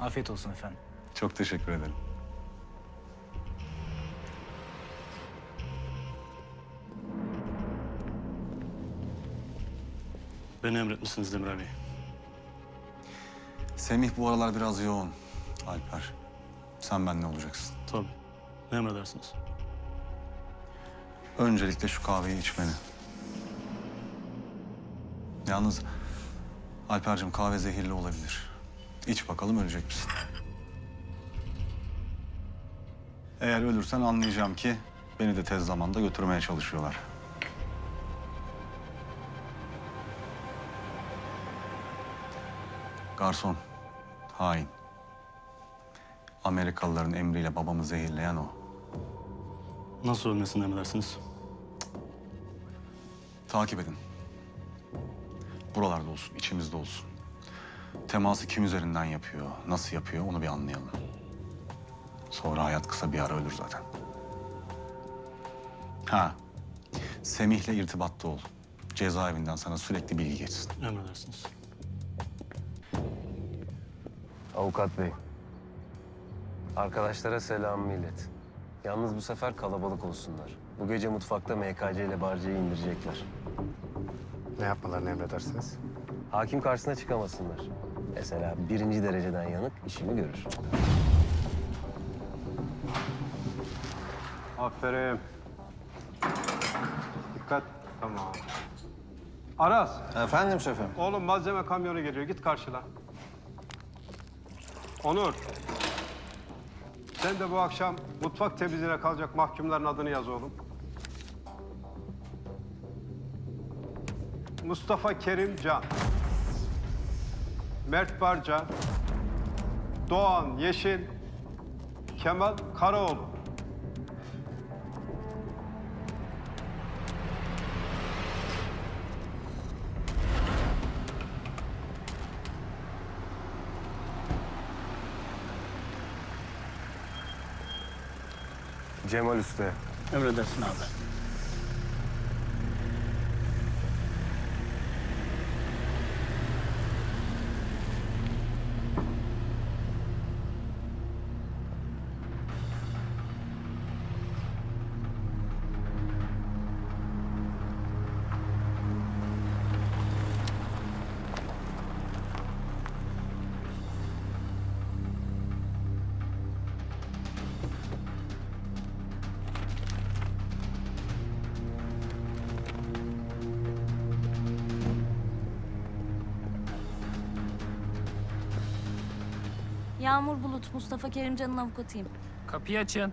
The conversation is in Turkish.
Afiyet olsun efendim. Çok teşekkür ederim. Beni emretmişsiniz Demir Bey. Semih bu aralar biraz yoğun. Alper, sen benimle olacaksın. Tabii. Ne emredersiniz? Öncelikle şu kahveyi içmeni. Yalnız Alper'cim kahve zehirli olabilir. İç bakalım ölecek misin? Eğer ölürsen anlayacağım ki beni de tez zamanda götürmeye çalışıyorlar. Garson, hain. Amerikalıların emriyle babamı zehirleyen o. Nasıl ölmesini emredersiniz? Takip edin. Buralarda olsun, içimizde olsun. Teması kim üzerinden yapıyor, nasıl yapıyor onu bir anlayalım. Sonra hayat kısa bir ara ölür zaten. Ha, Semih'le irtibatta ol. Cezaevinden sana sürekli bilgi geçsin. Emredersiniz. Avukat bey. Arkadaşlara selamımı ilet. Yalnız bu sefer kalabalık olsunlar. Bu gece mutfakta MKC ile Barca'yı indirecekler. Ne yapmalarını emredersiniz? Hakim karşısına çıkamasınlar. Mesela birinci dereceden yanık işimi görür. Aferin. Dikkat. Tamam. Aras, Efendim şefim. oğlum malzeme kamyonu geliyor. Git karşıla. Onur. Sen de bu akşam mutfak temizliğine kalacak mahkumların adını yaz oğlum. Mustafa Kerim Can. Mert Barca. Doğan Yeşil. Kemal Karaoğlu. Cemal Usta. Emredersin abi. Yağmur Bulut, Mustafa Kerimcan'ın avukatıyım. Kapıyı açın.